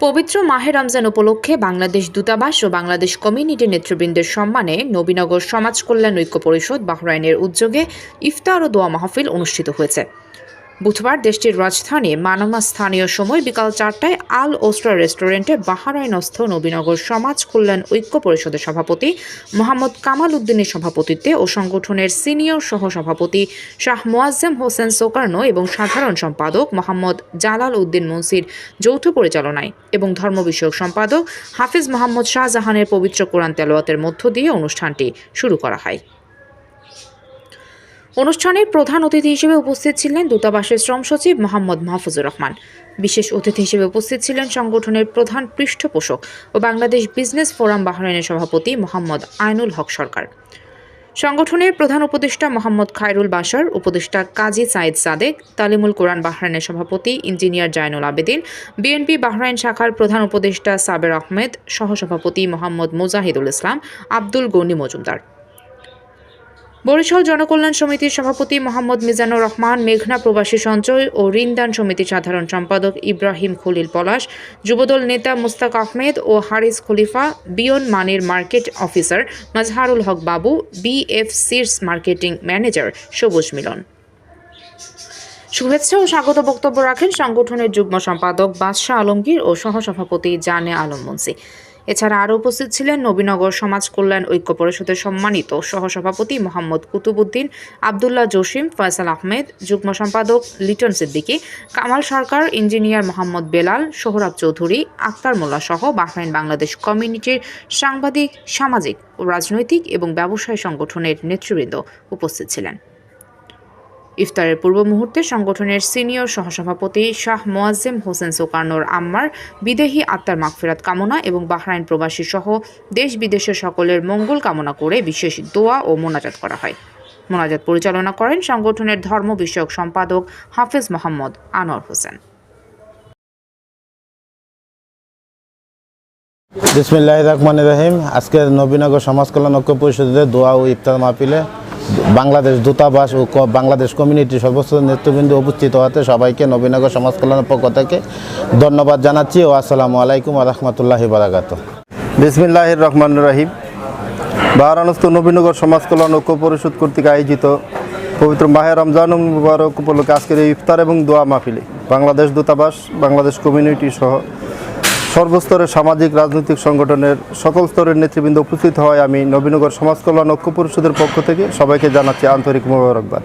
পবিত্র মাহে রমজান উপলক্ষে বাংলাদেশ দূতাবাস ও বাংলাদেশ কমিউনিটি নেতৃবৃন্দের সম্মানে নবীনগর সমাজ কল্যাণ ঐক্য পরিষদ বাহরাইনের উদ্যোগে ইফতার ও দোয়া মাহফিল অনুষ্ঠিত হয়েছে। বুধবার দেশটির রাজধানী মানামা স্থানীয় সময় বিকাল চারটায় আল ওস্ট্রা রেস্টুরেন্টে বাহারাইনস্থ নবীনগর সমাজ কল্যাণ ঐক্য পরিষদের সভাপতি মোহাম্মদ কামাল উদ্দিনের সভাপতিত্বে ও সংগঠনের সিনিয়র সহ সভাপতি শাহ মোয়াজ্জেম হোসেন সোকার্নো এবং সাধারণ সম্পাদক মোহাম্মদ জালাল উদ্দিন মুন্সির যৌথ পরিচালনায় এবং ধর্ম বিষয়ক সম্পাদক হাফিজ মোহাম্মদ শাহজাহানের পবিত্র কোরআন তেলাওয়াতের মধ্য দিয়ে অনুষ্ঠানটি শুরু করা হয়। অনুষ্ঠানের প্রধান অতিথি হিসেবে উপস্থিত ছিলেন দূতাবাসের শ্রম সচিব মোহাম্মদ মাহফুজুর রহমান। বিশেষ অতিথি হিসেবে উপস্থিত ছিলেন সংগঠনের প্রধান পৃষ্ঠপোষক ও বাংলাদেশ বিজনেস ফোরাম বাহরাইনের সভাপতি মোহাম্মদ আইনুল হক সরকার। সংগঠনের প্রধান উপদেষ্টা মোহাম্মদ খায়রুল বাশার, উপদেষ্টা কাজী সাইদ সাদেক, তালিমুল কোরআন বাহরাইনের সভাপতি engineer Zainul Abedin, BNP Bahrain শাখার প্রধান উপদেষ্টা সাবের আহমেদ, সহসভাপতি মোহাম্মদ মুজাহিদুল ইসলাম, আব্দুল গনি মজুমদার। বরিশাল জনকল্যাণ সমিতির সভাপতি মোহাম্মদ মিজানুর রহমান, মেঘনা প্রবাসী সঞ্চয় ও ঋণদান সমিতির সাধারণ সম্পাদক ইব্রাহিম খলিল পলাশ, যুবদল নেতা মুস্তাক আহমেদ ও হারিস খলিফা, বিয়ন মানের মার্কেট অফিসার মাজহারুল হক বাবু, বিএফসির মার্কেটিং ম্যানেজার সবুজ মিলন। শুভেচ্ছা ও স্বাগত বক্তব্য রাখেন সংগঠনের যুগ্ম সম্পাদক বাদশাহ আলমগীর ও সহসভাপতি জানে আলম মুন্সি। এছাড়া আরও উপস্থিত ছিলেন নবীনগর সমাজ কল্যাণ ঐক্য পরিষদের সম্মানিত সহসভাপতি মোহাম্মদ কুতুবুদ্দিন আবদুল্লাহ জসিম, ফয়সাল আহমেদ, যুগ্ম সম্পাদক লিটন সিদ্দিকী, কামাল সরকার, ইঞ্জিনিয়ার মোহাম্মদ বেলাল, সোহরাব চৌধুরী, আক্তার মোল্লা সহ বাহরাইন বাংলাদেশ কমিউনিটির সাংবাদিক, সামাজিক ও রাজনৈতিক এবং ব্যবসায়ী সংগঠনের নেতৃবৃন্দ উপস্থিত ছিলেন। ইফতারের পূর্ব মুহূর্তে সংগঠনের সিনিয়র সহসভাপতি শাহ মোয়াজ্জেম হোসেন সোকার্নোর আম্মার বিদেহী আত্মার মাগফিরাত কামনা এবং বাহরাইন প্রবাসী সহ দেশ বিদেশের সকলের মঙ্গল কামনা করে বিশেষ দোয়া ও মোনাজাত করা হয়। মোনাজাত পরিচালনা করেন সংগঠনের ধর্ম বিষয়ক সম্পাদক হাফেজ মোহাম্মদ আনোয়ার হোসেন। বিসমিল্লাহ রহমান রহিম। আজকে নবীনগর সমাজ কল্যাণ ঐক্য পরিষদের দোয়া ও ইফতার মাহফিলে বাংলাদেশ দূতাবাস ও বাংলাদেশ কমিউনিটি সর্বস্ত নেতৃবৃন্দ উপস্থিত হওয়াতে সবাইকে নবীনগর সমাজ কল্যাণের পক্ষ থেকে ধন্যবাদ জানাচ্ছি ও আসসালামু আলাইকুম রহমতুল্লাহি বারাকাত বিসমিল্লাহির রহমান রহিম। বারানস্ত নবীনগর সমাজ কল্যাণ ঐক্য পরিষদ কর্তৃক আয়োজিত পবিত্র মাহে রমজান মুবারক উপলক্ষে আজকের ইফতার এবং দোয়া মাহফিলে বাংলাদেশ দূতাবাস, বাংলাদেশ কমিউনিটি সহ সর্বস্তরের সামাজিক রাজনৈতিক সংগঠনের সকল স্তরের নেতৃবৃন্দ উপস্থিত হওয়ায় আমি নবীনগর সমাজ কল্যাণ ঐক্য পরিষদের পক্ষ থেকে সবাইকে জানাচ্ছি আন্তরিক মোবারকবাদ।